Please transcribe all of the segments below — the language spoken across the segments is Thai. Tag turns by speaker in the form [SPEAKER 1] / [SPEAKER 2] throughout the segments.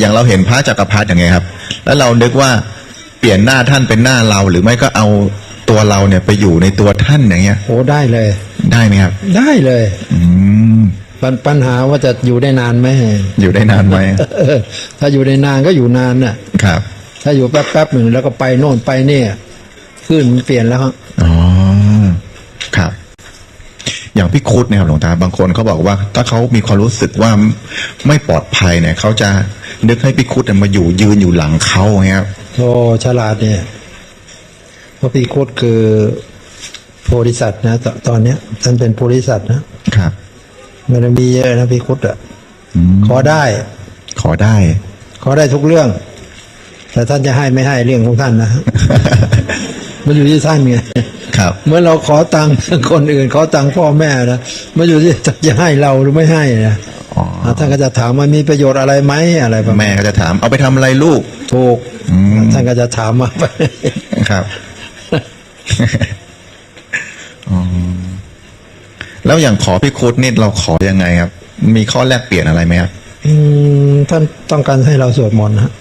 [SPEAKER 1] อย่างเราเห็นพระจักรพรรดิอย่างไงครับ แล้วเรานึกว่าเปลี่ยนหน้าท่านเป็นหน้าเรา หรือไม่ก็เอาตัวเราเนี่ยไปอยู่ในตัวท่านอย่างเงี้ย
[SPEAKER 2] โอ้ได้เลย
[SPEAKER 1] ได้ไหมครับ
[SPEAKER 2] ได้เลย
[SPEAKER 1] อืม
[SPEAKER 2] ปัญปัญหาว่าจะอยู่ได้นานไหม
[SPEAKER 1] อยู่ได้นานไหม
[SPEAKER 2] เออถ้าอยู่ได้นานก็อยู่นานน่ะ
[SPEAKER 1] ครับ
[SPEAKER 2] ถ้าอยู่แป๊บแป๊บๆหนึ่งแล้วก็ไปโน่นไปเนี่ยขึ้นมันเปลี่ยนแล้วครับ
[SPEAKER 1] อ๋อครับ อย่างพี่คุดเนี่ยครับหลวงตาบางคนเขาบอกว่า ถ้าเขามีความรู้สึกว่าไม่ปลอดภัยเนี่ยเขาจะ นึกให้พี่คุดเนี่ยมาอยู่ยืนอยู่หลังเขาอย่างเงี้ยครับ
[SPEAKER 2] โอ้ฉลาดเนี่ยพระพีโคตคือโพธิสัตว์นะตตอนเนี้ยท่านเป็นโพธิสัตว์นะครับมันมีเยอะนะพีโคตอะ
[SPEAKER 1] อืม
[SPEAKER 2] ขอได้
[SPEAKER 1] ขอได้
[SPEAKER 2] ขอได้ทุกเรื่อง แต่ท่านจะให้ไม่ให้เรื่องของท่านนะมันอยู่ที่ท่านไง
[SPEAKER 1] ครับ
[SPEAKER 2] เมื่อเราขอตังค์คนอื่น ขอตังค์พ่อแม่นะมันอยู่ที่ท่านจะให้เราหรือไม่ให้นะ
[SPEAKER 1] อ๋อ
[SPEAKER 2] อ่า ท่านก็จะถามว่ามีประโยชน์อะไรไหมอะไรประมาณ
[SPEAKER 1] แม่ก็จะถาม เอาไปทำอะไรลูก
[SPEAKER 2] ถูก
[SPEAKER 1] อืม
[SPEAKER 2] ท่านก็จะถามมา
[SPEAKER 1] ครับอ๋อแล้วอย่างขอพี่คุดนี่เราขอยังไงครับ มีข้อแลกเปลี่ยนอะไรไหมครับ
[SPEAKER 2] อืมท่านต้องการให้เราสวดมนต์ฮะ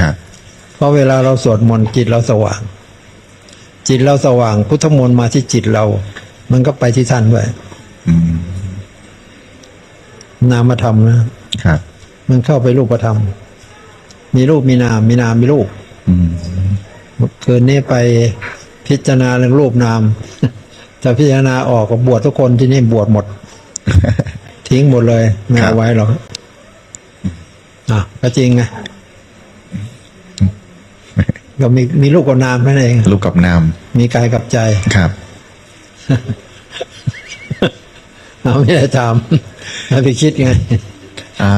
[SPEAKER 1] ครับ
[SPEAKER 2] เพราะเวลาเราสวดมนต์จิตเราสว่าง จิตเราสว่าง พุทธมนต์มาที่จิตเรา มันก็ไปที่ท่านด้วย
[SPEAKER 1] อืม
[SPEAKER 2] นามธรรมนะ
[SPEAKER 1] ครับ
[SPEAKER 2] มันเข้าไปรูปธรรม มีรูปมีนาม มีนามมีรูป
[SPEAKER 1] อืม
[SPEAKER 2] เมื่อคืนนี้ไปพิจารณาเรื่องรูปนามจะพิจารณาออกก็บวชทุกคนที่นี่บวชหมด ทิ้งหมดเลยไม่
[SPEAKER 1] ครั
[SPEAKER 2] เอา
[SPEAKER 1] บ
[SPEAKER 2] ไว้หรอกอะก็จริงไงก็มีมีรูปกับนามแค่นั้นเอง
[SPEAKER 1] รูปกับนาม
[SPEAKER 2] มีกายกับใจ
[SPEAKER 1] ครับ
[SPEAKER 2] เอาไม่ได้ทำแล้วไปคิดไง
[SPEAKER 1] อ่า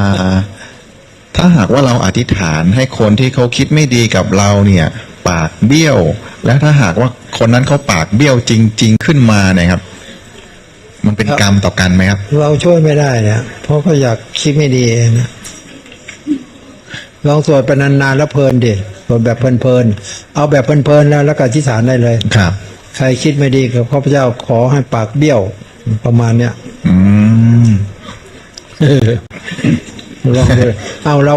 [SPEAKER 1] ถ้าหากว่าเราอธิษฐานให้คนที่เขาคิดไม่ดีกับเราเนี่ย ปากเบี้ยว และถ้าหากว่าคนนั้นเขาปากเบี้ยวจริง ๆ ขึ้นมาเนี่ยครับ มันเป็น
[SPEAKER 2] ครับ
[SPEAKER 1] กรรมต่อกันไหมครับ
[SPEAKER 2] เราช่วยไม่ได้เนี่ยเพราะเขาอยากคิดไม่ดีเองนะลองสวดไปนานๆแล้วเพลินดิสวดแบบเพลินๆเอาแบบเพลินๆแล้วแล้วก็อธิษฐานได้เลย
[SPEAKER 1] ครับ
[SPEAKER 2] ใครคิดไม่ดีกับข้าพเจ้าขอให้ปากเบี้ยวประมาณเนี้ย
[SPEAKER 1] อืม
[SPEAKER 2] ลองดูเอาเรา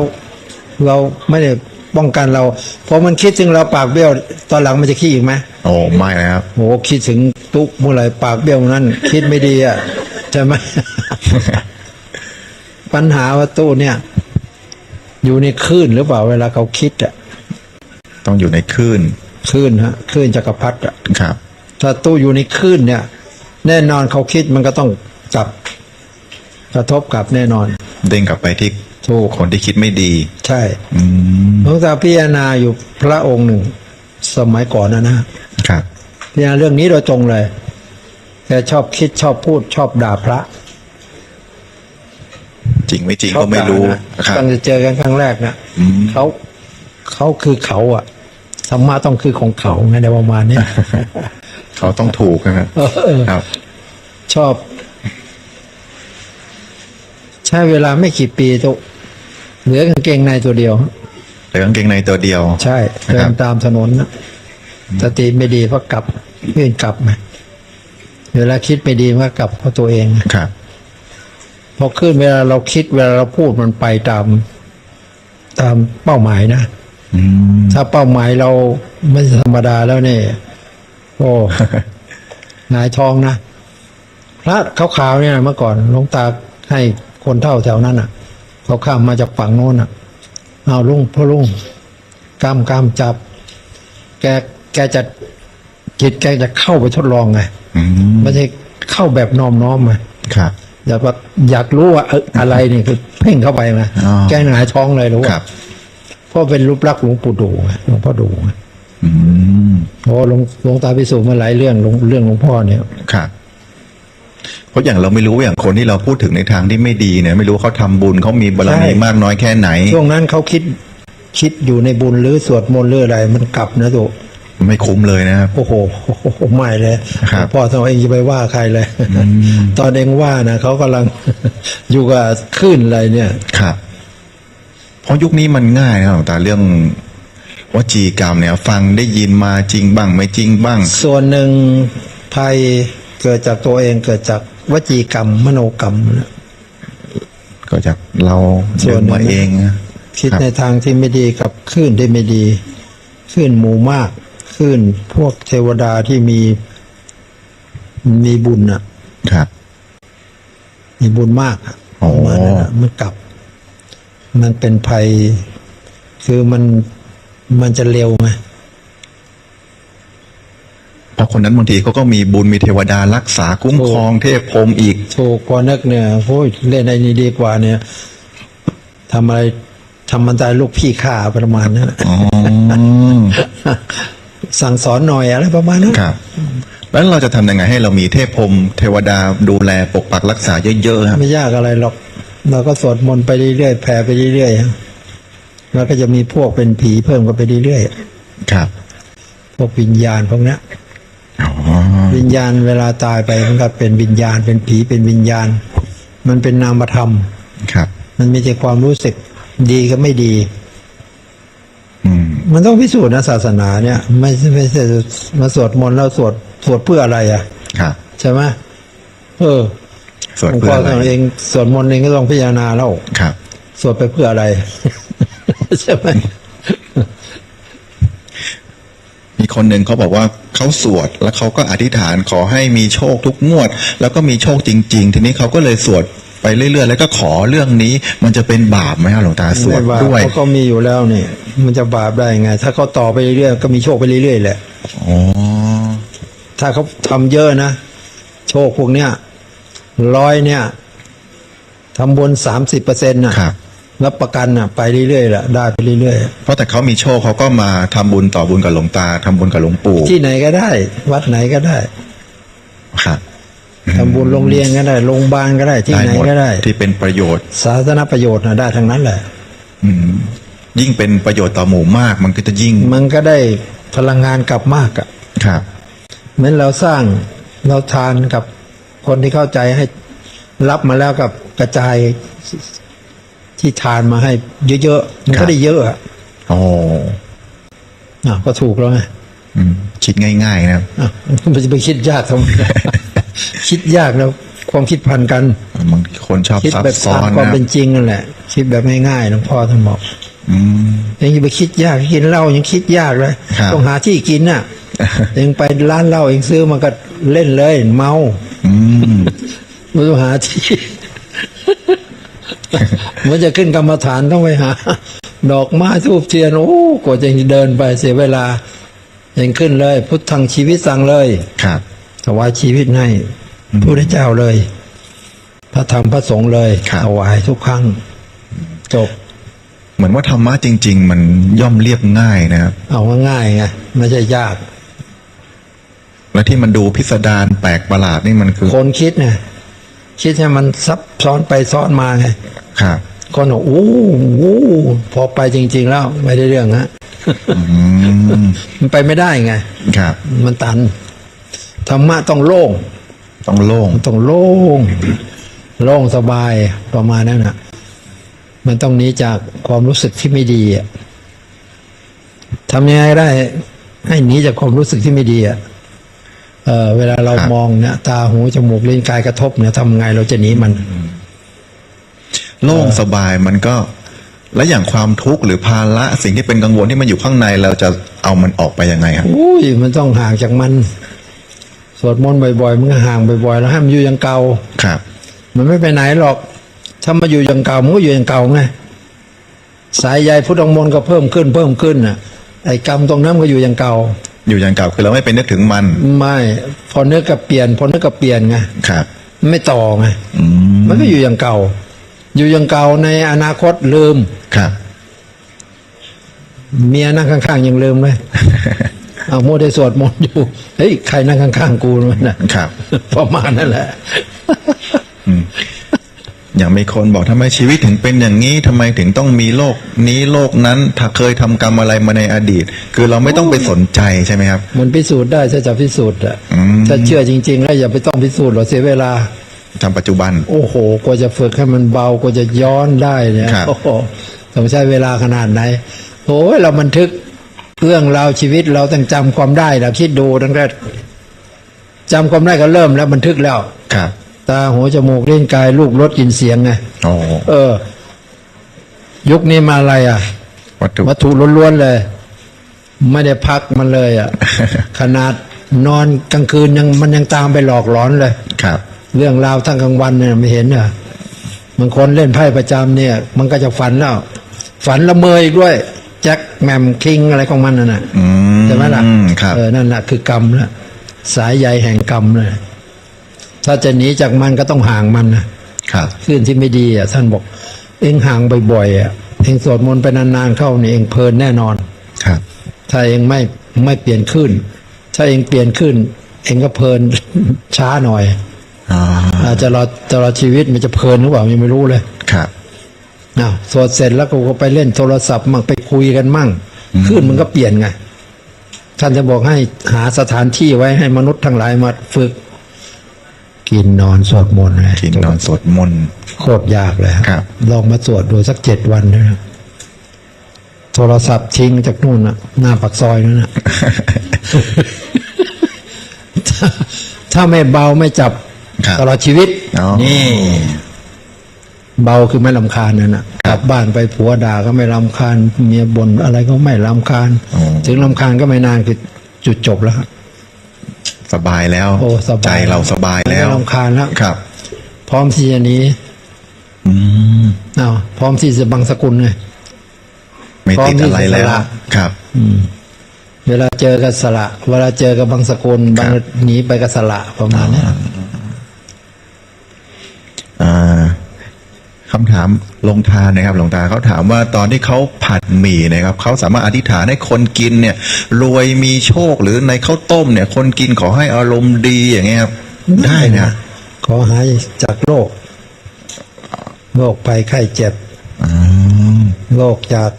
[SPEAKER 2] เราไม่ได้ป้องกันเราพอมันคิดถึงเราปากเบี้ยว ตอนหลังมันจะคิดอีกไหม
[SPEAKER 1] โอ้ไม่นะครับ
[SPEAKER 2] โหคิดถึงตุ๊กเมื่อไหร่ปากเบี้ยวนั้นคิดไม่ดีอะใช่ไหมปัญหาว่าตู้เนี่ย อยู่ในคลื่นหรือเปล่าเวลาเขาคิดอะ
[SPEAKER 1] ต้องอยู่ในคลื่น
[SPEAKER 2] คลื่นฮะคลื่นจักรพรรดิอะ
[SPEAKER 1] ครับ
[SPEAKER 2] ถ้าตู้อยู่ในคลื่นเนี่ย แน่นอนเขาคิดมันก็ต้อง กลับกระทบกลับแน่นอน
[SPEAKER 1] เด้งกลับไปที่
[SPEAKER 2] ถูก
[SPEAKER 1] คนที่คิดไม่ดี
[SPEAKER 2] ใช่
[SPEAKER 1] อืม
[SPEAKER 2] หลวงตาพิจารณาอยู่พระองค์หนึ่ง สมัยก่อนนะนะครับพิจารณาเรื่องนี้โดยตรงเลยแกชอบคิดชอบพูดชอบด่าพระ
[SPEAKER 1] จริงไม่จริง
[SPEAKER 2] ชอ
[SPEAKER 1] ก็
[SPEAKER 2] บ
[SPEAKER 1] ไม่รู้
[SPEAKER 2] ด่านะครับตั้งแต่เจอกันครั้งแรกนะ
[SPEAKER 1] อืม
[SPEAKER 2] เขาเขาคือเขาอะธรรมะต้องคือของเขาไงในประมาณเนี้ย
[SPEAKER 1] เขาต้องถูกนะครับ
[SPEAKER 2] เออ
[SPEAKER 1] ครับ
[SPEAKER 2] ชอบ ใช้เวลาไม่กี่ปีตัวเหลือกางเกงในตัวเดียว
[SPEAKER 1] เหลือกางเกงในตัวเดียว
[SPEAKER 2] ใช่
[SPEAKER 1] นะ
[SPEAKER 2] เดิ
[SPEAKER 1] ครั
[SPEAKER 2] น
[SPEAKER 1] บ
[SPEAKER 2] ตามถนนนะสติไม่ดีก็กลับยื่นกลับมาเวลาคิดไม่ดีก็กลับเพราะตัวเอง
[SPEAKER 1] ครับ
[SPEAKER 2] พอขึ้นเวลาเราคิดเวลาเราพูดมันไปตาม ตามเป้าหมายนะ
[SPEAKER 1] อืม
[SPEAKER 2] ถ้าเป้าหมายเราไม่ธรรมดาแล้วเนี่ยโอ้หงายท้องนะพระขาวๆเนี่ยเมื่อก่อนหลวงตาให้ คนเท่าแถวนั้นอะเขาข้ามมาจากฝั่งโน้นอะ เอาลุงพ่อลุงกำกำจับ แกแกจะจิตแกจะเข้าไปทดลองไง
[SPEAKER 1] อืม
[SPEAKER 2] ไม่ใช่เข้าแบบน้อมน้อมไง
[SPEAKER 1] ครับ
[SPEAKER 2] อยากว่าอยากรู้ว่าเอ่ออะไรนี่คือเพ่งเข้าไปไง
[SPEAKER 1] อ๋อ
[SPEAKER 2] แกหงายท้องเลยรู้
[SPEAKER 1] ค
[SPEAKER 2] ว่า
[SPEAKER 1] รับ
[SPEAKER 2] เพราะเป็นรูปลักษณ์หลวงปู่ดูไงหลวงพ่อดูไง
[SPEAKER 1] อืม
[SPEAKER 2] โอ้หลวงหลวงตาพิสูจน์มาหลายเรื่องหลวงเรื่องหลวงพ่อเนี่ย
[SPEAKER 1] ครับ เพราะอย่างเราไม่รู้อย่างคนที่เราพูดถึงในทางที่ไม่ดีเนี่ย ไม่รู้เขาทำบุญเขามีบารมี
[SPEAKER 2] ใช่
[SPEAKER 1] มากน้อยแค่ไหน
[SPEAKER 2] ช่วงนั้นเขาคิดคิดอยู่ในบุญหรือสวดมนต์หรืออะไร มันกลับนะตัว
[SPEAKER 1] ไม่คุ้มเลยนะครับ
[SPEAKER 2] โอ้โหโอ้โหไม่เลย
[SPEAKER 1] ครับ
[SPEAKER 2] พ่อทำเองจะไปว่าใครเลย
[SPEAKER 1] ม
[SPEAKER 2] ตอนเองว่านะเขากำลังอยู่กับคลื่นอะไรเนี่ย
[SPEAKER 1] ครับเพราะยุคนี้มันง่ายนะครับหลวงตาเรื่องวจีกรรมเนี่ย ฟังได้ยินมาจริงบ้างไม่จริงบ้าง
[SPEAKER 2] ส่วนหนึ่งภัยเกิดจากตัวเองเกิดจาก วจีกรรม มโนกรรมนะ
[SPEAKER 1] ก็จากเรา
[SPEAKER 2] ส่
[SPEAKER 1] เดิ
[SPEAKER 2] วน
[SPEAKER 1] น
[SPEAKER 2] หนึ่ง
[SPEAKER 1] มาเองนะ
[SPEAKER 2] คิด
[SPEAKER 1] ครับ
[SPEAKER 2] ในทางที่ไม่ดีกับคลื่นที่ไม่ดีคลื่นหมู่มากคลื่นพวกเทวดาที่มี มีบุญอะ
[SPEAKER 1] ครับ
[SPEAKER 2] มีบุญมากอะ
[SPEAKER 1] โอ้
[SPEAKER 2] ประมาณนั้นอะมันกลับ มันเป็นภัย คือมันมันจะเร็วไง
[SPEAKER 1] เพราะคนนั้นบางทีเขาก็มีบุญมีเทวดารักษาคุ้มครองเทพพรหมอีก
[SPEAKER 2] ถูกพอนึกเนี่ยโอ้ยเล่นในนี้ดีกว่าเนี่ยทำอะไรทำมันตายลูกพี่ข้าประมาณนั้นอะ
[SPEAKER 1] อ๋อ
[SPEAKER 2] สั่งสอนหน่อยอะไรประมาณนั้น
[SPEAKER 1] ครับแล้วเราจะทำยังไงให้เรามีเทพพรหมเทวดาดูแลปกปักรักษาเยอะๆครับ
[SPEAKER 2] ไม่ยากอะไรหรอก เราก็สวดมนต์ไปเรื่อยๆแผ่ไปเรื่อยๆแล้วก็จะมีพวกเป็นผีเพิ่มกันไปเรื่อย
[SPEAKER 1] ครับ
[SPEAKER 2] ๆพวกวิญญาณพวกเนี้ย
[SPEAKER 1] อ๋อ
[SPEAKER 2] วิญญาณเวลาตายไปมันก็เป็นวิญญาณเป็นผีเป็นวิญญาณ มันเป็นนามธรรม
[SPEAKER 1] ครับ
[SPEAKER 2] มันมีแต่ความรู้สึกดีกับไม่ดี
[SPEAKER 1] อืม
[SPEAKER 2] มันต้องพิสูจน์นะศาสนาเนี่ย ไม่ใช่ไม่ใช่มาสวดมนต์แล้วสวดสวดเพื่ออะไรอะ
[SPEAKER 1] ครับ
[SPEAKER 2] ใช่ไหมเออ
[SPEAKER 1] สวด
[SPEAKER 2] หลวง
[SPEAKER 1] เพื่
[SPEAKER 2] พ่
[SPEAKER 1] อ
[SPEAKER 2] อ
[SPEAKER 1] อะไร
[SPEAKER 2] ท่านเองสวดมนต์เองก็ต้องพิจารณาแล้ว
[SPEAKER 1] ครับ
[SPEAKER 2] สวดไปเพื่ออะไรใช่ไหม
[SPEAKER 1] มีคนหนึ่งเขาบอกว่าเขาสวด แล้วเขาก็อธิษฐานขอให้มีโชคทุกงวด แล้วก็มีโชคจริง ๆ ทีนี้เขาก็เลยสวดไปเรื่อย ๆ แล้วก็ขอเรื่องนี้มันจะเป็นบาปไหมครับหลวงตาสวด
[SPEAKER 2] ไม่บาป
[SPEAKER 1] ด้วย
[SPEAKER 2] เขาก็มีอยู่แล้วนี่มันจะบาปได้ไง ถ้าเขาต่อไปเรื่อยๆก็มีโชคไปเรื่อยๆแหละ
[SPEAKER 1] อ๋อ
[SPEAKER 2] ถ้าเขาทำเยอะนะโชคพวกเนี้ยร้อยเนี่ยทำบนสามสิบเปอร์เซ็นต์น่ะ
[SPEAKER 1] ครับ
[SPEAKER 2] รับประกันน่ะไปเรื่อยๆแหละได้ไปเรื่อย
[SPEAKER 1] เพราะแต่เขามีโชคเขาก็มาทำบุญต่อบุญกับหลวงตาทำบุญกับหลวงปู่
[SPEAKER 2] ๆที่ไหนก็ได้ วัดไหนก็ได้
[SPEAKER 1] ครับ
[SPEAKER 2] ทำบุญโรงเรียนก็ได้โรงพยาบาลก็ได้ที่ไหน
[SPEAKER 1] หมด
[SPEAKER 2] ก็ได้
[SPEAKER 1] ที่เป็นประโยชน์
[SPEAKER 2] สาธารณประโยชน์นะได้ทั้งนั้นแหละ
[SPEAKER 1] อืมยิ่งเป็นประโยชน์ต่อหมู่มาก มันก็จะยิ่ง
[SPEAKER 2] มันก็ได้พลังงานกลับมากอะ
[SPEAKER 1] ครับ
[SPEAKER 2] เหมือนเราสร้างเราทานกับคนที่เข้าใจให้รับมาแล้วกับกระจาย ที่ทานมาให้เยอะๆมัน
[SPEAKER 1] ครั
[SPEAKER 2] ก็
[SPEAKER 1] บ
[SPEAKER 2] ได้เยอะอะ
[SPEAKER 1] โอ้
[SPEAKER 2] อะก็ถูกแล้วไง
[SPEAKER 1] อืมคิดง่าย ๆ นะครับ
[SPEAKER 2] อะมันจะไปคิดยากทำไมคิดยากแล้วความคิดพันกัน
[SPEAKER 1] บางคนชอบ
[SPEAKER 2] คิด
[SPEAKER 1] ซับ
[SPEAKER 2] แบบ
[SPEAKER 1] ซ้อ
[SPEAKER 2] ตาม
[SPEAKER 1] น
[SPEAKER 2] ความ
[SPEAKER 1] นะ
[SPEAKER 2] เป็นจริงนั่นแหละ คิดแบบง่ายๆหลวงพ่อท่านบอก
[SPEAKER 1] อืม
[SPEAKER 2] ยังจะไปคิดยากกินเหล้ายังคิดยากเลย
[SPEAKER 1] ครับ
[SPEAKER 2] ต้องหาที่กินน่ะเองไปร้านเหล้าเองซื้อมาก็เล่นเลย เมา
[SPEAKER 1] อืม
[SPEAKER 2] ไม่ต้องหาที่ มันจะขึ้นกรรมฐานต้องไปหา ดอกไม้ทูบเทียน โอ้กว่าจะเดินไปเสียเวลาเองขึ้นเลย พุทธังชีวิตสั่งเลย
[SPEAKER 1] ครับ
[SPEAKER 2] ถวายชีวิตให้พระพุทธเจ้าเลย พระธรรมพระสงฆ์เลย
[SPEAKER 1] ครับ
[SPEAKER 2] ถวายทุกครั้งจบ
[SPEAKER 1] เหมือนว่าธรรมะจริง ๆ มันย่อมเรียบง่ายนะครับ
[SPEAKER 2] เอาง่ายๆไงไม่ใช่ยาก
[SPEAKER 1] และที่มันดูพิสดารแปลกประหลาดนี่มันคือ
[SPEAKER 2] คนคิดไงคิดให้มันซับซ้อนไปซ้อนมาไง
[SPEAKER 1] ครับ
[SPEAKER 2] คนบอกโอ้โหพอไปจริง ๆ แล้วไม่ได้เรื่องฮะ
[SPEAKER 1] อืม
[SPEAKER 2] มันไปไม่ได้ไง
[SPEAKER 1] ครับ
[SPEAKER 2] มันตันธรรมะต้องโล่ง
[SPEAKER 1] ต้องโล่ง
[SPEAKER 2] ต้องโล่งโล่งสบายประมาณนั้นนะมันต้องหนีจากความรู้สึกที่ไม่ดีอะทำยังไงได้ ให้หนีจากความรู้สึกที่ไม่ดีอะเออเวลาเรามองเนี่ยตาหูจมูกลิ้นกายกระทบเนี่ยทำไงเราจะหนีมัน
[SPEAKER 1] โล่งสบายมันก็และอย่างความทุกข์หรือภาระสิ่งที่เป็นกังวลที่มันอยู่ข้างในเราจะเอามันออกไปยังไงครับ
[SPEAKER 2] อุ้ยมันต้องห่างจากมัน สวดมนต์บ่อยๆ มันก็ห่างบ่อยๆ แล้วให้มันอยู่อย่างเก่า
[SPEAKER 1] ครับ
[SPEAKER 2] มันไม่ไปไหนหรอก ถ้ามาอยู่อย่างเก่ามันก็อยู่อย่างเก่าไงสายใยพุทธมนต์ก็เพิ่มขึ้นเพิ่มขึ้นน่ะ ไอ้กรรมตรงนั้นมันก็อยู่อย่างเก่า
[SPEAKER 1] อยู่อย่างเก่าคือเราไม่ไปนึกถึงมัน
[SPEAKER 2] ไม่พอเนื้อกับเปลี่ยน พอเนื้อกับเปลี่ยนไง
[SPEAKER 1] ครับ
[SPEAKER 2] ไม่ต่อไง
[SPEAKER 1] อืม
[SPEAKER 2] มันก็อยู่อย่างเก่า อยู่อย่างเก่าในอนาคตลืม
[SPEAKER 1] ครับ
[SPEAKER 2] เมียนั่งข้างๆยังลืมเลยเอาโมได้สวดมนต์อยู่เฮ้ยใครนั่งข้างๆกูนั่นน่ะ
[SPEAKER 1] ครับ
[SPEAKER 2] ประมาณนั่นแหละ
[SPEAKER 1] อืมอย่างมีคนบอกทำไมชีวิตถึงเป็นอย่างนี้ทำไมถึงต้องมีโลกนี้โลกนั้น ถ้าเคยทำกรรมอะไรมาในอดีต คือเราไม่ต้องไปสนใจใช่ไหมครับ
[SPEAKER 2] มันพิสูจน์ได้ถ้าจะพิสูจน์อะ
[SPEAKER 1] อืม
[SPEAKER 2] ถ้าเชื่อจริง ๆ แล้วอย่าไปต้องพิสูจน์หรอกเสียเวลา
[SPEAKER 1] ทำปัจจุบัน
[SPEAKER 2] โอ้โหกว่าจะฝึกให้มันเบากว่าจะย้อนได้เนี่ย
[SPEAKER 1] ครับ
[SPEAKER 2] โอ้โหต้องใช้เวลาขนาดไหนโอ้ยเราบันทึกเรื่องราวชีวิตเราต้องจำความได้เราคิดดูตั้งแต่จำความได้ก็เริ่มแล้วบันทึกแล้ว
[SPEAKER 1] ครับ
[SPEAKER 2] ตาหูจมูกเล่นกายลูกรสกลินเสียงไง
[SPEAKER 1] โอ้
[SPEAKER 2] เออ ยุคนี้มาอะไรอะ
[SPEAKER 1] วัตถุ
[SPEAKER 2] วัตถุล้วนๆเลย ไม่ได้พักมันเลยอะ ขนาดนอนกลางคืนยังมันยังตามไปหลอกหลอนเลย
[SPEAKER 1] ครับ
[SPEAKER 2] เรื่องราวทั้งกลางวันเนี่ยไม่เห็นเหรอะบางคนเล่นไพ่ประจำเนี่ย มันก็จะฝันแล้ว ฝันละเมออีกด้วย แจ็คแมมคิงอะไรของมันนั่นน่ะ
[SPEAKER 1] อืม
[SPEAKER 2] ใช่ไหมล่ะ
[SPEAKER 1] ครับ
[SPEAKER 2] เออนั่นแหละคือกรรมละสายใยแห่งกรรมเลยถ้าจะหนีจากมันก็ต้องห่างมันนะครับคลื่นที่ไม่ดีอะท่านบอก เองห่างบ่อยๆอะเองสวดมนต์ไปนานๆเข้านี่เองเพลินแน่นอน
[SPEAKER 1] ครับ
[SPEAKER 2] ถ้าเองไม่ไม่เปลี่ยนขึ้น ถ้าเองเปลี่ยนขึ้น เองก็เพลินช้าหน่อย
[SPEAKER 1] อ่า
[SPEAKER 2] อาจจะรอตลอดชีวิตมันจะเพลินหรือเปล่ายังไม่รู้เลย
[SPEAKER 1] ครับ
[SPEAKER 2] อ้าวสวดเสร็จแล้วก็ไปเล่นโทรศัพท์มั่งไปคุยกันมั่งขึ้นมันก็เปลี่ยนไง ท่านจะบอกให้หาสถานที่ไว้ให้มนุษย์ทั้งหลายมาฝึก กินนอนสวดมนต์เลย
[SPEAKER 1] กินนอนสวดมนต์
[SPEAKER 2] โคตรยากเลย
[SPEAKER 1] ครับ
[SPEAKER 2] ลองมาสวดดูสักเจ็ดวันนะโทรศัพท์ทิ้งจากนู่นน่ะ หน้าปากซอยนั่นน่ะถ้าถ้าไม่เบาไม่จับ
[SPEAKER 1] ครับ
[SPEAKER 2] ตลอดชีวิต
[SPEAKER 1] อ๋อ
[SPEAKER 2] นี่ เบาคือไม่ลำคาญนั่นน่ะกลับบ้านไปผัวด่าก็ไม่ลำคาญเมียบ่นอะไรก็ไม่ลำคาญ
[SPEAKER 1] อ๋อ
[SPEAKER 2] ถึงลำคาญก็ไม่นานคือจุดจบแล้วครับ
[SPEAKER 1] สบายแล้ว
[SPEAKER 2] โอ้สบาย
[SPEAKER 1] ใจเราสบายแล้ว
[SPEAKER 2] ไม่รำคาญแล้ว
[SPEAKER 1] ครับ
[SPEAKER 2] พร้อมที่จะหนี้
[SPEAKER 1] อืม
[SPEAKER 2] อ้าวพร้อมที่จะบังสกุลไง
[SPEAKER 1] ไม่ติดอะไรแล้ว
[SPEAKER 2] พร้อมที่จะสละ
[SPEAKER 1] ครับ
[SPEAKER 2] เวลาเจอกับสละ เวลาเจอกับบางสกุลบางหนีไปกับสละประมาณเนี้ย
[SPEAKER 1] อ่า คำถามลงทานนะครับหลวงตาเขาถามว่าตอนที่เขาผัดหมี่นะครับเขาสามารถอธิษฐานให้คนกินเนี่ยรวยมีโชคหรือในข้าวต้มเนี่ย คนกินขอให้อารมณ์ดีอย่างเงี้ยครับ ได้นะ
[SPEAKER 2] ขอหายจากโรคโรคภัยไข้เจ็บ
[SPEAKER 1] อืม
[SPEAKER 2] โรคจาก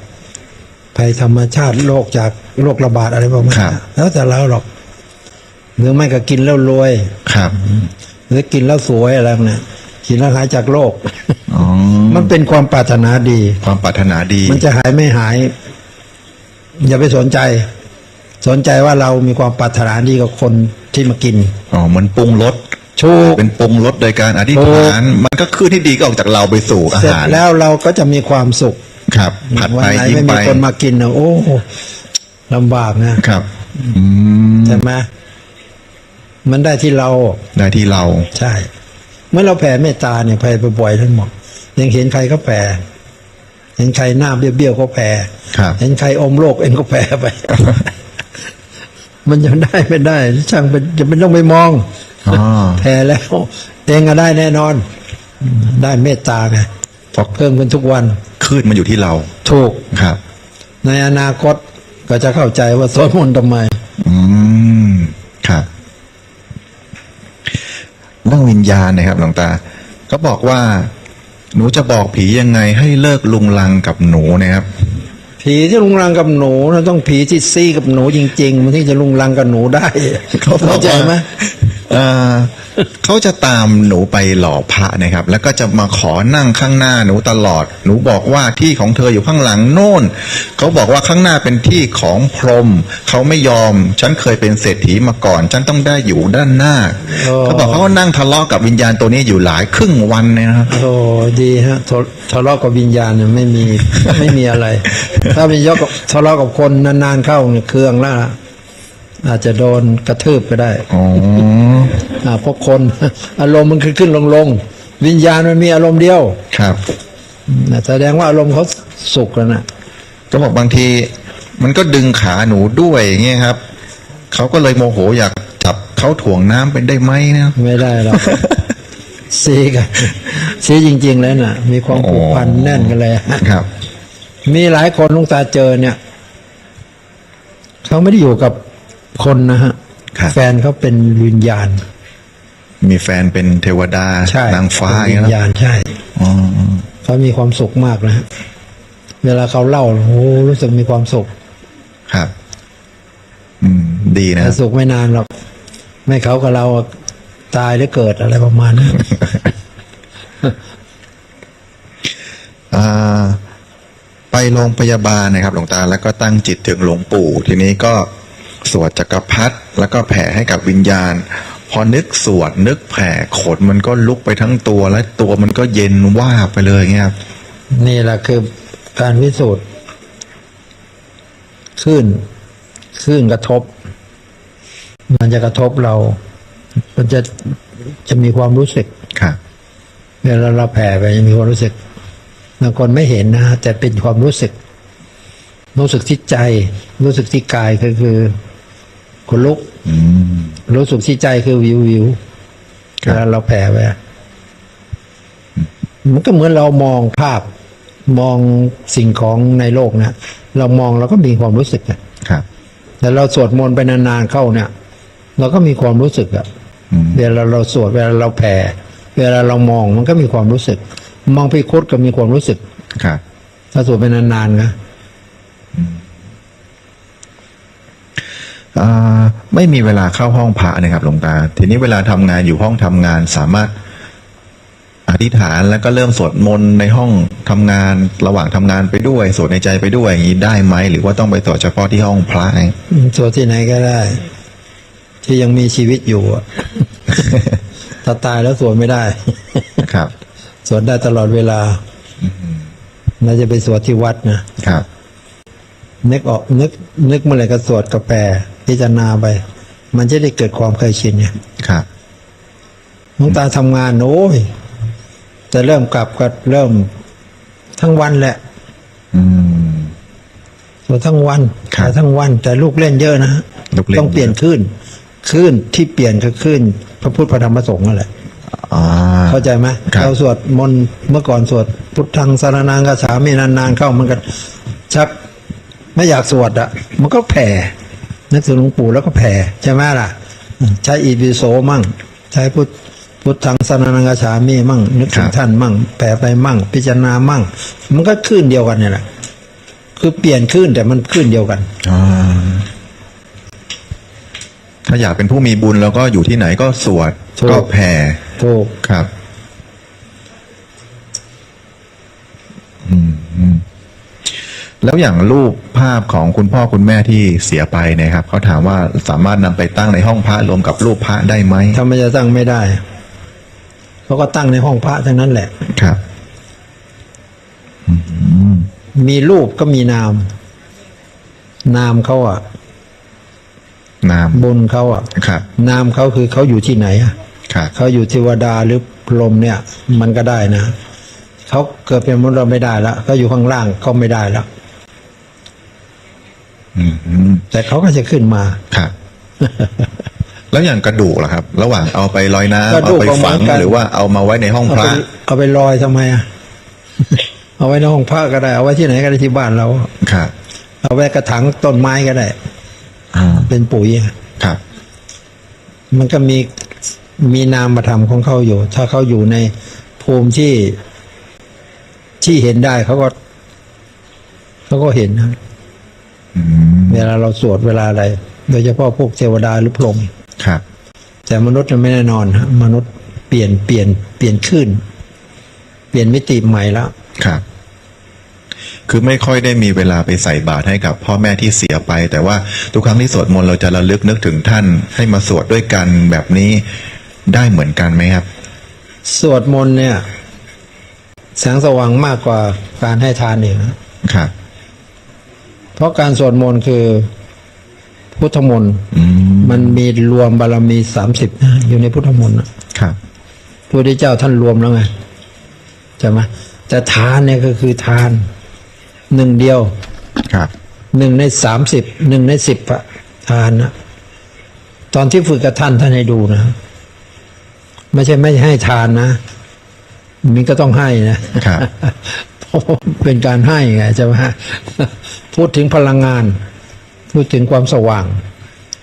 [SPEAKER 2] ภัยธรรมชาติโรคจากโรคระบาดอะไรประมาณ
[SPEAKER 1] ครับ
[SPEAKER 2] นั้นแล้วแต่เราหรอกหรือไม่ก็กินแล้วรวย
[SPEAKER 1] ครับ
[SPEAKER 2] หรือกินแล้วสวยอะไรพวกเนี่ย กินแล้วหายจากโรค
[SPEAKER 1] อ๋อ
[SPEAKER 2] มันเป็นความปรารถนาดี
[SPEAKER 1] ความปรารถนาดี
[SPEAKER 2] มันจะหายไม่หาย อย่าไปสนใจ สนใจว่าเรามีความปรารถนาดีกับคนที่มากิน
[SPEAKER 1] อ๋อเหมันปรุงรส
[SPEAKER 2] ชูก
[SPEAKER 1] เป็นปรุงรสโดยการอธิษฐาน มันก็ขึ้นที่ดีก็ออกจากเราไปสู่อา
[SPEAKER 2] เสร็จ
[SPEAKER 1] หาร
[SPEAKER 2] แล้วเราก็จะมีความสุข
[SPEAKER 1] ครับ ผัด
[SPEAKER 2] วั
[SPEAKER 1] ไป
[SPEAKER 2] ไหน
[SPEAKER 1] ยิ้ม
[SPEAKER 2] ไม่
[SPEAKER 1] ไป
[SPEAKER 2] มีคนมากินนะโอ้ลำบากนะครับ
[SPEAKER 1] อืม
[SPEAKER 2] ใช่ไหมมันได้ที่เรา
[SPEAKER 1] ได้ที่เรา
[SPEAKER 2] ใช่เมื่อเราแผ่เมตตาเนี่ยแผ่บ่อยๆท่านบอกยังเห็นใครก็แผ่เห็นใครหน้าเบี้ยวๆก็แผ่
[SPEAKER 1] ครับ
[SPEAKER 2] เห็นใครอมโลกเองก็แผ่ไป มันจะได้ไม่ได้ช่างเป็นจะไม่ต้องไปมอง
[SPEAKER 1] อ๋อ
[SPEAKER 2] แผ่แล้วเองก็ได้แน่นอน ได้เมตตาไง
[SPEAKER 1] เพราะ
[SPEAKER 2] เพิ่มขึ้นทุกวัน
[SPEAKER 1] คลื่นมันอยู่ที่เรา
[SPEAKER 2] ถูก
[SPEAKER 1] ครับ
[SPEAKER 2] ในอนาคตก็จะเข้าใจว่าสวดมนต์ทำไม
[SPEAKER 1] อืม ครับ เรื่องวิญญาณนะครับหลวงตาก็บอกว่า หนูจะบอกผียังไงให้เลิกลุงลังกับหนูนะครับ
[SPEAKER 2] ผีที่ลุงรังกับหนูนะต้องผีที่ซี่กับหนูจริง ๆ มันที่จะลุงรังกับหนูได้
[SPEAKER 1] เขาบอกว่า
[SPEAKER 2] เข้าใจไหม
[SPEAKER 1] เอ่อเขาจะตามหนูไปหล่อพระนะครับ แล้วก็จะมาขอนั่งข้างหน้าหนูตลอด หนูบอกว่าที่ของเธออยู่ข้างหลังโน่นเขาบอกว่าข้างหน้าเป็นที่ของพรหมเขาไม่ยอม ฉันเคยเป็นเศรษฐีมาก่อน ฉันต้องได้อยู่ด้านหน้าเขาบอกเขาก็นั่งทะเลาะกับวิญญาณตัวนี้อยู่หลายครึ่งวันเลยนะครับ
[SPEAKER 2] โอ้ดีฮะทะทะเลาะกับวิญญาณเนี่ยไม่มี ไม่มีอะไร ถ้าเป็นยกกับทะเลาะกับคนนานๆเข้าเนี่ยเครื่องแล้วล่ะ อาจจะโดนกระทืบก็ได้
[SPEAKER 1] อ๋อ
[SPEAKER 2] อ่าเพราะคนอารมณ์มันขึ้นขึ้นลงลงวิญญาณมันมีอารมณ์เดียว
[SPEAKER 1] ครับ
[SPEAKER 2] นะแสดงว่าอารมณ์เขาสุกแล้วนะ
[SPEAKER 1] ก็บอกบางที มันก็ดึงขาหนูด้วยอย่างเงี้ยครับเขาก็เลยโมโหอยากจับเขาถ่วงน้ำไปได้ไหมนะ
[SPEAKER 2] ไม่ได้หรอกซีกันซีจริง ๆ แล้วน่ะ มีความผูกพันแน่นกันเลย
[SPEAKER 1] ครับ
[SPEAKER 2] มีหลายคนลุงตาเจอเนี่ยเขาไม่ได้อยู่กับ คนนะฮะ
[SPEAKER 1] ครับ
[SPEAKER 2] แฟนเขาเป็นวิญญาณ
[SPEAKER 1] มีแฟนเป็นเทวดา
[SPEAKER 2] ใช่
[SPEAKER 1] นางฟ้าอ
[SPEAKER 2] เป็น
[SPEAKER 1] ย่าง
[SPEAKER 2] วิ
[SPEAKER 1] เงี้ย
[SPEAKER 2] ญ
[SPEAKER 1] นะ
[SPEAKER 2] ญาณใช่
[SPEAKER 1] อ๋อ
[SPEAKER 2] เขามีความสุขมากนะฮะเวลาเขาเล่าโอ้โหรู้สึกมีความสุข
[SPEAKER 1] ครับ อืม ดีนะ
[SPEAKER 2] แต่สุขไม่นานหรอกไม่เขากับเราตายหรือเกิดอะไรประมาณนั้น
[SPEAKER 1] อ่า ไปโรงพยาบาลนะครับ หลวงตาแล้วก็ตั้งจิตถึงหลวงปู่ ทีนี้ก็ สวดจักรพรรดิแล้วก็แผ่ให้กับวิญญาณ พอนึกสวดนึกแผ่ขนมันก็ลุกไปทั้งตัวและตัวมันก็เย็นว่าบไปเลยเงี้ยครับ
[SPEAKER 2] นี่แหละคือการพิสูจน์คลื่นคลื่นกระทบ มันจะกระทบเรา มันจะจะมีความรู้สึก
[SPEAKER 1] ครับ
[SPEAKER 2] เวลาเราแผ่ไปจะมีความรู้สึกบางคนไม่เห็นนะแต่เป็นความรู้สึก รู้สึกที่ใจ รู้สึกที่กายก็คือ ขนลุก
[SPEAKER 1] อืม
[SPEAKER 2] รู้สึกที่ใจคือวิววิว
[SPEAKER 1] ครับ
[SPEAKER 2] เวลาเราแผ่ไปอะมันก็เหมือนเรามองภาพ มองสิ่งของในโลกนะเรามองเราก็มีความรู้สึกนะครับ แต่เราสวดมนต์ไปนานๆเข้าเนี่ย เราก็มีความรู้สึกอะ
[SPEAKER 1] อืม
[SPEAKER 2] เวลาเราสวดเวลาเราแผ่เวลาเรามองมันก็มีความรู้สึก มองไปคดก็มีความรู้สึก
[SPEAKER 1] ครับ
[SPEAKER 2] ถ้าสวดไปนานๆนะ
[SPEAKER 1] อ่า ไม่มีเวลาเข้าห้องพระนะครับหลวงตา ทีนี้เวลาทำงานอยู่ห้องทำงานสามารถอธิษฐานแล้วก็เริ่มสวดมนต์ในห้องทำงานระหว่างทำงานไปด้วย สวดในใจไปด้วยอย่างนี้ได้ไหมหรือว่าต้องไปสวดเฉพาะที่ห้องพระเอง
[SPEAKER 2] อืมสวดที่ไหนก็ได้ ที่ยังมีชีวิตอยู่อะถ้าตายแล้วสวดไม่ได้
[SPEAKER 1] ครับ
[SPEAKER 2] สวดได้ตลอดเวลาน่าจะไปสวดที่วัดนะครับ นึกออกนึก นึกเมื่อไหร่ก็สวดกาแฟ พิจารณาไป มันจะได้เกิดความเคยชินเนี่ย
[SPEAKER 1] ครับ
[SPEAKER 2] หลวงตาทำงานโอ้ยแต่เริ่มกลับก็เริ่มทั้งวันแหละ
[SPEAKER 1] อืม
[SPEAKER 2] สวดทั้งวัน
[SPEAKER 1] ครับ
[SPEAKER 2] แต่ทั้งวัน แต่ลูกเล่นเยอะนะ
[SPEAKER 1] ลูกเล่น
[SPEAKER 2] ต้องเปลี่ยนคลื่นคลื่นที่เปลี่ยนคือคลื่นพระพุทธพระธรรมพระสงฆ์นั่นแหละ
[SPEAKER 1] อ่า
[SPEAKER 2] เข้าใจไหม
[SPEAKER 1] ครับ
[SPEAKER 2] เราสวดมนต์เมื่อก่อนสวดพุทธังสารนังกฉามีนานๆเข้ามันก็ชักไม่อยากสวดอะ มันก็แผ่ นึกถึงหลวงปู่แล้วก็แผ่ใช่ไหมล่ะ ใช้อีบิโซมั่ง ใช้พุทธพุทธังสารนังกฉามีมั่ง นึกถึงท่านมั่ง แผ่ไปมั่ง พิจารณามั่ง มันก็คลื่นเดียวกันเนี่ยแหละคือเปลี่ยนคลื่นแต่มันคลื่นเดียวกัน
[SPEAKER 1] อ่าถ้าอยากเป็นผู้มีบุญแล้วก็อยู่ที่ไหนก็สวด
[SPEAKER 2] ถูก
[SPEAKER 1] ก็แผ่
[SPEAKER 2] ถูก
[SPEAKER 1] ครับ อืมอืม แล้วอย่างรูปภาพของคุณพ่อคุณแม่ที่เสียไปเนะครับเขาถามว่าสามารถนำไปตั้งในห้องพระรวมกับรูปพระได้ไหม
[SPEAKER 2] ทำไมจะตั้งไม่ได้เขาก็ตั้งในห้องพระทั้งนั้นแหละ
[SPEAKER 1] ครับ
[SPEAKER 2] มีรูปก็มีนาม นามเขาอะ
[SPEAKER 1] นาม
[SPEAKER 2] บุญเขาอะ
[SPEAKER 1] ครับ
[SPEAKER 2] นามเขาคือเขาอยู่ที่ไหนอะ
[SPEAKER 1] ครับ
[SPEAKER 2] เขาอยู่เทวดาหรือพรหมเนี่ย มันก็ได้นะเขาเกิดเป็นมนุษย์เราไม่ได้แล้วเขาอยู่ข้างล่างเขาไม่ได้แล้ว
[SPEAKER 1] อืมอืม
[SPEAKER 2] แต่เขาก็จะขึ้นมา
[SPEAKER 1] ครับแล้วอย่างกระดูกล่ะครับ ระหว่างเอาไปลอยน้ำ
[SPEAKER 2] กระดู
[SPEAKER 1] เอา
[SPEAKER 2] ก
[SPEAKER 1] ไป
[SPEAKER 2] ก็เหมื
[SPEAKER 1] ฝั
[SPEAKER 2] องนกัน
[SPEAKER 1] หรือว่าเอามาไว้ในห้อง
[SPEAKER 2] เอา
[SPEAKER 1] พ
[SPEAKER 2] ไประเอาไปลอยทำไมอะเอาไว้ในห้องพระก็ได้ เอาไว้ที่ไหนก็ได้ที่บ้านเรา
[SPEAKER 1] ครับ
[SPEAKER 2] เอาไว้กระถางต้นไม้ก็ได้
[SPEAKER 1] อ่า
[SPEAKER 2] เป็นปุ๋ยอะ
[SPEAKER 1] ครับ
[SPEAKER 2] มันก็มีมีนามธรรมของเขาอยู่ ถ้าเขาอยู่ในภูมิที่ที่เห็นได้เขาก็เขาก็เห็นนะ
[SPEAKER 1] อืม
[SPEAKER 2] เวลาเราสวดเวลาอะไร โดยเฉพาะพวกเทวดาหรือพรหม
[SPEAKER 1] ครับ
[SPEAKER 2] แต่มนุษย์มันไม่แน่นอนฮะมนุษย์เปลี่ยนเปลี่ยนเปลี่ยนขึ้น เปลี่ยนมิติใหม่แล้ว
[SPEAKER 1] ครับ คือไม่ค่อยได้มีเวลาไปใส่บาตรให้กับ พ่อแม่ที่เสียไป แต่ว่าทุกครั้งที่สวดมนต์เราจะระลึกนึกถึงท่าน ให้มาสวดด้วยกันแบบนี้ได้เหมือนกันไหมครับ
[SPEAKER 2] สวดมนต์เนี่ยแสงสว่างมากกว่าการให้ทานเองนะครับ เพราะการสวดมนต์คือพุทธมนต์
[SPEAKER 1] อืม
[SPEAKER 2] มันมีรวมบารมีสามสิบนะอยู่ในพุทธมนต์นะครับพระพุทธเจ้าท่านรวมแล้วไงใช่ไหมแต่ทานเนี่ยก็คือทานหนึ่งเดียว
[SPEAKER 1] ครับ
[SPEAKER 2] หนึ่งในสามสิบหนึ่งในสิบอะทานนะตอนที่ฝึกกับท่านท่านให้ดูนะไม่ใช่ไม่ให้ทานนะมันก็ต้องให้นะครับเพราะว่าเป็นการให้ไงใช่ไหม พูดถึงพลังงาน พูดถึงความสว่าง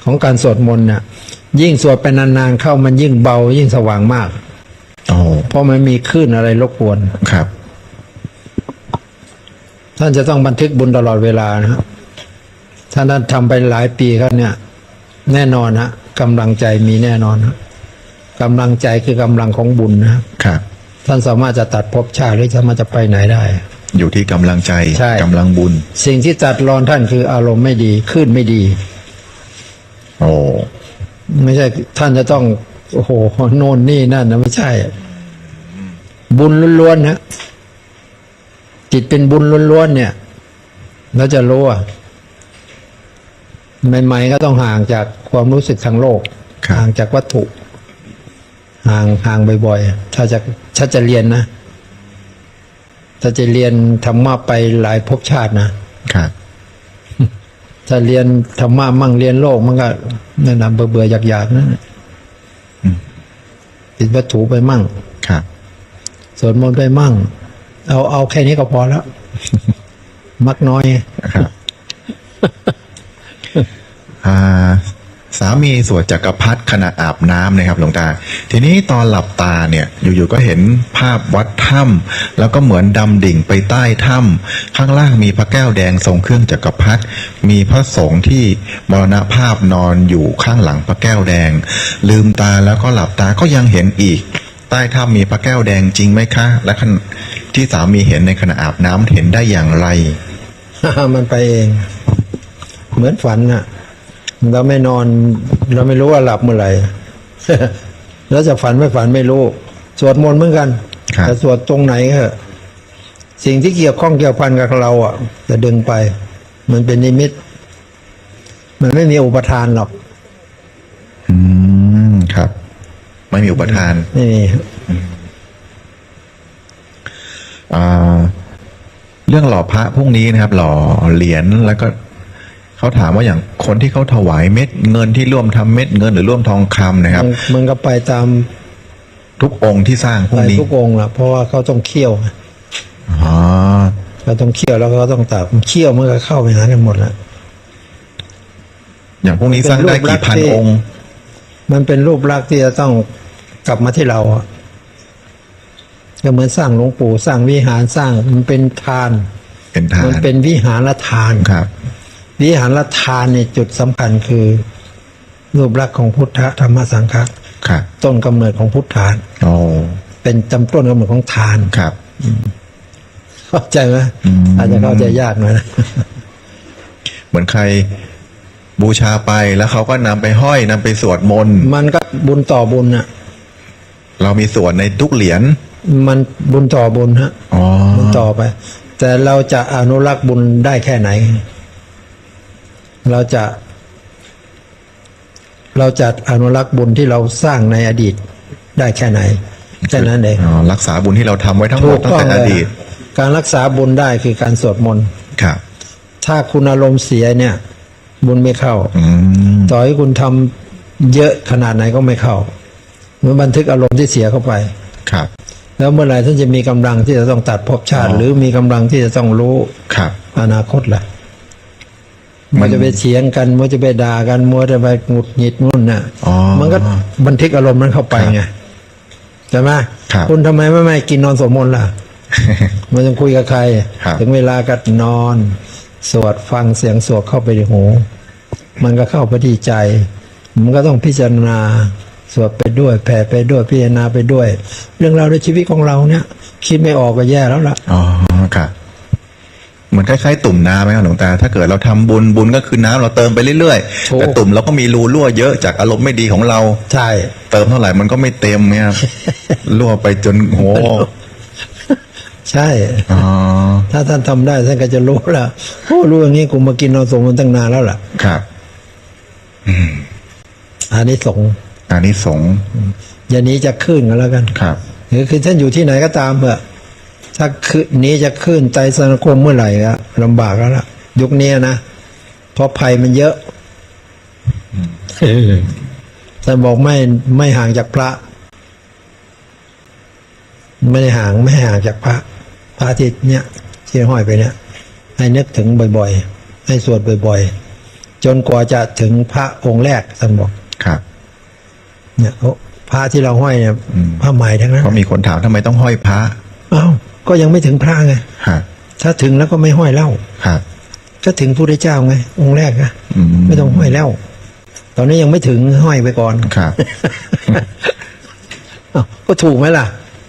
[SPEAKER 2] ของการสวดมนต์เนี่ยยิ่งสวดไปนานๆเข้ามันยิ่งเบายิ่งสว่างมาก
[SPEAKER 1] โอ้
[SPEAKER 2] เพราะมันมีคลื่นอะไรรบกวน
[SPEAKER 1] ครับ
[SPEAKER 2] ท่านจะต้องบันทึกบุญตลอดเวลานะครับถ้าท่านทำไปหลายปีครับเนี่ย แน่นอนฮะกำลังใจมีแน่นอนฮะกำลังใจคือกำลังของบุญนะครับ
[SPEAKER 1] ครับ
[SPEAKER 2] ท่านสามารถจะตัดภพชาติหรือสามารถจะไปไหนได้
[SPEAKER 1] อยู่ที่กำลังใจ
[SPEAKER 2] ใช่
[SPEAKER 1] กำลังบุญ
[SPEAKER 2] สิ่งที่ตัดรอนท่านคืออารมณ์ไม่ดีขึ้นไม่ดี
[SPEAKER 1] โอ้
[SPEAKER 2] ไม่ใช่ท่านจะต้อง โอ้โหโน่นนี่นั่นนะไม่ใช่ บุญล้วนๆนะจิตเป็นบุญล้วนๆเนี่ยเราจะรู้อะใหม่ๆก็ต้องห่างจากความรู้สึกทางโลก
[SPEAKER 1] ครับ
[SPEAKER 2] ห่างจากวัตถุ ห่างห่างบ่อยๆ ถ้าจะถ้าจะเรียนนะ ถ้าจะเรียนธรรมะไปหลายภพชาตินะ
[SPEAKER 1] ครับ
[SPEAKER 2] ถ้าเรียนธรรมะมั่งเรียนโลกมันก็นั่นนะเบื่อเบื่อๆอยากๆนั่นน่ะ
[SPEAKER 1] อืม
[SPEAKER 2] ติดวัตถุไปมั่ง
[SPEAKER 1] ครับ
[SPEAKER 2] สวดมนต์ไปมั่ง เอาเอาแค่นี้ก็พอแล้ว มักน้อย
[SPEAKER 1] ครับอ่า สามีสวดจักรพรรดิขณะอาบน้ำนะครับหลวงตา ทีนี้ตอนหลับตาเนี่ยอยู่ๆก็เห็นภาพวัดถ้ำแล้วก็เหมือนดำดิ่งไปใต้ถ้ำข้างล่างมีพระแก้วแดงทรงเครื่องจักรพรรดิมีพระสงฆ์ที่มรณภาพนอนอยู่ข้างหลังพระแก้วแดง ลืมตาแล้วก็หลับตาก็ยังเห็นอีก ใต้ถ้ำมีพระแก้วแดงจริงไหมคะ และที่สามีเห็นในขณะอาบน้ำเห็นได้อย่างไร
[SPEAKER 2] มันไปเอง เหมือนฝันน่ะ เราไม่นอน เราไม่รู้ว่าหลับเมื่อไหร่ แล้วจะฝันไม่ฝันไม่รู้ สวดมนต์เหมือนกัน
[SPEAKER 1] ครับ
[SPEAKER 2] แต่สวดตรงไหนก็สิ่งที่เกี่ยวข้องเกี่ยวพันกับเราอะจะดึงไป มันเป็นนิมิต มันไม่มีอุปทานหรอก
[SPEAKER 1] อืมครับ ไม่มีอุปทาน
[SPEAKER 2] ไม่มี
[SPEAKER 1] อ่าเรื่องหล่อพระพรุ่งนี้นะครับ หล่อเหรียญแล้วก็ เขาถามว่าอย่างคนที่เขาถวายเม็ดเงินที่ร่วมทำเม็ดเงินหรือร่วมทองคำนะครับ
[SPEAKER 2] มันมันก็ไปตาม
[SPEAKER 1] ทุกองค์ที่สร้างพรุ่
[SPEAKER 2] ไป
[SPEAKER 1] งนี้
[SPEAKER 2] ทุกองค์อะเพราะว่าเขาต้องเคี่ยว
[SPEAKER 1] อ๋อ
[SPEAKER 2] เขาต้องเคี่ยวแล้วก็ต้องตับเคี่ยวมันก็เข้าไปหากันหมดแล้ว
[SPEAKER 1] อย่างพรุ่งนี้สร้างได้กี่พัน
[SPEAKER 2] เป็นรูปลักษณ์ที่
[SPEAKER 1] องค์
[SPEAKER 2] มันเป็นรูปลักษณ์ที่จะต้องกลับมาที่เราอะก็เหมือนสร้างหลวงปู่สร้างวิหารสร้างมันเป็นทาน
[SPEAKER 1] เป็นทาน
[SPEAKER 2] มันเป็นวิหารทาน
[SPEAKER 1] ครับ
[SPEAKER 2] วิหารทานในยจุดสำคัญคือ รูปลักษณ์ของพุทธธรรมสังฆะ
[SPEAKER 1] ครับ
[SPEAKER 2] ต้นกำเนิดของพุทธาน
[SPEAKER 1] โอ้
[SPEAKER 2] เป็นจำต้นกำเนิดของทาน
[SPEAKER 1] ครับ
[SPEAKER 2] เข้าใจไหม
[SPEAKER 1] อืม
[SPEAKER 2] อาจจะเข้าใจยากหน่อยนะ
[SPEAKER 1] เหมือนใครบูชาไปแล้วเขาก็นำไปห้อยนำไปสวดมนต์
[SPEAKER 2] มันก็บุญต่อบุญน่ะ
[SPEAKER 1] เรามีส่วนในทุกเหรียญ
[SPEAKER 2] มันบุญต่อบุญฮะ
[SPEAKER 1] อ๋อ
[SPEAKER 2] บุญต่อไป แต่เราจะอนุรักษ์บุญได้แค่ไหน เราจะเราจะอนุรักษ์บุญที่เราสร้างในอดีตได้แค่ไหนแค่นั้นเอง
[SPEAKER 1] อ๋อรักษาบุญที่เราทำไว้ทั้งหมดตั้งแต่อ
[SPEAKER 2] เลย
[SPEAKER 1] ดีต
[SPEAKER 2] การรักษาบุญได้คือการสวดมนต์
[SPEAKER 1] ครับ
[SPEAKER 2] ถ้าคุณอารมณ์เสียเนี่ย บุญไม่เข้า
[SPEAKER 1] อืม
[SPEAKER 2] ต่อให้คุณทำเยอะขนาดไหนก็ไม่เข้าเหมือนบันทึกอารมณ์ที่เสียเข้าไป
[SPEAKER 1] ครับ
[SPEAKER 2] แล้วเมื่อไหร่ท่านจะมีกำลังที่จะต้องตัดภพชาติ
[SPEAKER 1] อ๋อ
[SPEAKER 2] หรือมีกำลังที่จะต้องรู้
[SPEAKER 1] ครับ
[SPEAKER 2] อนาคตล่ะ
[SPEAKER 1] มั
[SPEAKER 2] มันนจะไปเถียงกันมันจะไปด่ากันมัวจะไปหงุดหงิดนู่นน่ะ
[SPEAKER 1] อ๋อ
[SPEAKER 2] มันก็บันทึกอารมณ์นั้นเข้าไป
[SPEAKER 1] ครับ
[SPEAKER 2] ไงใช่ไหม
[SPEAKER 1] ครับ
[SPEAKER 2] คุณทำไมไม่ไม่กินนอนสวดมนต์ล่ะมันจะคุยกับใคร
[SPEAKER 1] ครับ
[SPEAKER 2] ถึงเวลาก็นอน สวดฟังเสียงสวดเข้าไปในหู มันก็เข้าไปที่ใจ มันก็ต้องพิจารณาสวดไปด้วยแผ่ไปด้วยพิจารณาไปด้วย เรื่องราวในชีวิตของเราเนี่ย คิดไม่ออกก็แย่แล้วล่ะ
[SPEAKER 1] อ๋อครับ เหมือนคล้ายๆตุ่มน้ำไหมครับหลวงตา ถ้าเกิดเราทำบุญบุญก็คือน้ำเราเติมไปเรื่อย
[SPEAKER 2] ถู
[SPEAKER 1] ๆ
[SPEAKER 2] ก
[SPEAKER 1] แต่ตุ่มเราก็มีรูรั่วเยอะจากอารมณ์ไม่ดีของเรา
[SPEAKER 2] ใช่
[SPEAKER 1] เติมเท่าไหร่มันก็ไม่เต็มเนี่ยครับรั่วไปจนโห
[SPEAKER 2] ใช่
[SPEAKER 1] อ๋อ
[SPEAKER 2] ถ้าท่านทำได้ท่านก็จะรู้แล้วโอ้รู้อย่างนี้กูมากินนอนสมมันตั้งนานแล้วล่ะ
[SPEAKER 1] ครับ
[SPEAKER 2] อันนี้สงส์
[SPEAKER 1] อันนี้สงส์
[SPEAKER 2] อย่าหนี้จะขึ้นกันแล้วกัน
[SPEAKER 1] ครับ
[SPEAKER 2] หรือคือท่านอยู่ที่ไหนก็ตามเถอะ ถ้าขึ้นหนี้จะขึ้นใจสังคมเมื่อไหร่อะลำบากแล้วล่ะ ยุคนี้นะเพราะภัยมันเยอะท่านบอกไม่ไม่ห่างจากพระ ไม่ได้ห่างไม่ห่างจากพระ พระที่เนี่ยที่ห้อยไปเนี่ยให้นึกถึงบ่อยๆ ให้สวดบ่อยๆ จนกว่าจะถึงพระองค์แรกท่านบอก
[SPEAKER 1] ครับ
[SPEAKER 2] เนี่ยโอ้พระที่เราห้อยเนี่ย
[SPEAKER 1] อืม
[SPEAKER 2] ผ้าไหมทั้งนั้น
[SPEAKER 1] เพราะมีคนถามทำไมต้องห้อยพระ
[SPEAKER 2] อ้าว ก็ยังไม่ถึงพระไง
[SPEAKER 1] ฮะ
[SPEAKER 2] ถ้าถึงแล้วก็ไม่ห้อยแล้ว
[SPEAKER 1] ครับ
[SPEAKER 2] ก็ถึงพระพุทธเจ้าไง องค์แรกนะ
[SPEAKER 1] อืม
[SPEAKER 2] ไม่ต้องห้อยแล้วตอนนี้ยังไม่ถึงห้อยไปก่อน
[SPEAKER 1] ครับ
[SPEAKER 2] อ้าวก็ถูกไหมล่ะ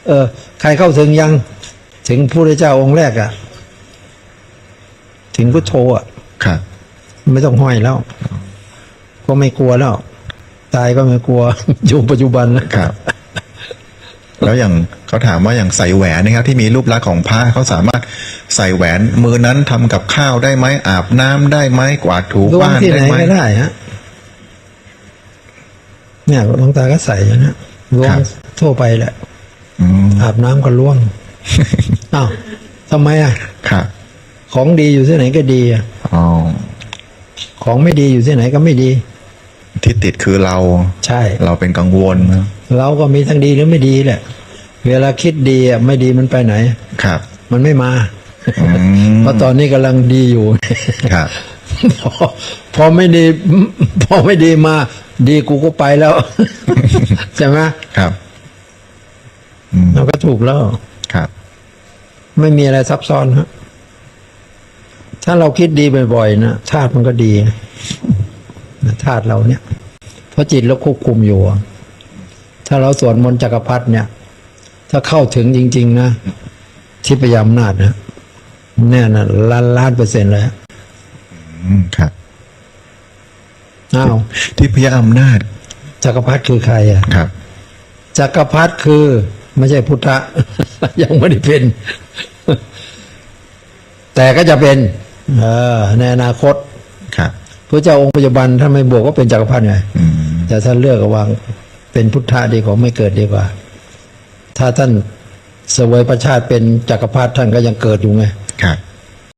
[SPEAKER 2] เออ ใครเข้าถึงยัง ถึงพระพุทธเจ้าองค์แรกอะถึงพุทโธอะ
[SPEAKER 1] ครับ
[SPEAKER 2] ไม่ต้องห้อยแล้ว ก็ไม่กลัวแล้ว ตายก็ไม่กลัวอยู่ปัจจุบันนะครับ
[SPEAKER 1] แล้วอย่างเขาถามว่าอย่างใส่แหวนนะครับ ที่มีรูปลักษณ์ของพระเขาสามารถใส่แหวนมือนั้นทำกับข้าวได้ไหมอาบน้ำได้ไหมกวาดถู
[SPEAKER 2] ล้วง
[SPEAKER 1] บ้าน
[SPEAKER 2] ที่ไห
[SPEAKER 1] ได้
[SPEAKER 2] น
[SPEAKER 1] ไหม
[SPEAKER 2] ก็ได้ฮะเนี่ยหลวงตาก็ใส่อย่างนี้ล้วง
[SPEAKER 1] ครับ
[SPEAKER 2] ทั่วไปแหละ
[SPEAKER 1] อืม
[SPEAKER 2] อาบน้ำก็ล้วงอ้าวทำไมอะ
[SPEAKER 1] ครับ
[SPEAKER 2] ของดีอยู่ที่ไหนก็ดีอะ
[SPEAKER 1] อ๋อ
[SPEAKER 2] ของไม่ดีอยู่ที่ไหนก็ไม่ดี
[SPEAKER 1] ที่ติดคือเรา
[SPEAKER 2] ใช่
[SPEAKER 1] เราเป็นกังวลนะ
[SPEAKER 2] เราก็มีทั้งดีหรือไม่ดีแหละ เวลาคิดดีอะไม่ดีมันไปไหน
[SPEAKER 1] ครับ
[SPEAKER 2] มันไม่มา
[SPEAKER 1] อืม
[SPEAKER 2] เพราะตอนนี้กำลังดีอยู่
[SPEAKER 1] ครับ
[SPEAKER 2] พอพอไม่ดีพอไม่ดีมา ดีกูก็ไปแล้วใช่ไหม
[SPEAKER 1] ครับ
[SPEAKER 2] เราก็ถูกแล้ว
[SPEAKER 1] ครับ
[SPEAKER 2] ไม่มีอะไรซับซ้อนฮะถ้าเราคิดดีบ่อยๆนะธาตุมันก็ดีนะธาตุเราเนี่ยเพราะจิตเราควบคุมอยู่อะ ถ้าเราสวดมนต์จักรพรรดิเนี่ย ถ้าเข้าถึงจริง ๆ นะที่พยายามนาจนะแน่นะล้านล้านเปอร์เซ็นต์เลยฮะ
[SPEAKER 1] อืมครับ
[SPEAKER 2] อ้าว
[SPEAKER 1] ที่พยาอำนาจ
[SPEAKER 2] จักรพรรดิคือใครอะ
[SPEAKER 1] ครับ
[SPEAKER 2] จักรพรรดิคือ ไม่ใช่พุทธะ ยังไม่ได้เป็น แต่ก็จะเป็น เออในอนาคต
[SPEAKER 1] ครับ
[SPEAKER 2] พระเจ้าองค์ปัจจุบันถ้าไม่บวกก็เป็นจักรพรรดิไง
[SPEAKER 1] อืม
[SPEAKER 2] แต่ถ้าเลือกระหวาง เป็นพุทธะดีกว่าไม่เกิดดีกว่า ถ้าท่านเสวยประชาติเป็นจักรพรรดิท่านก็ยังเกิดอยู่ไง
[SPEAKER 1] ครับ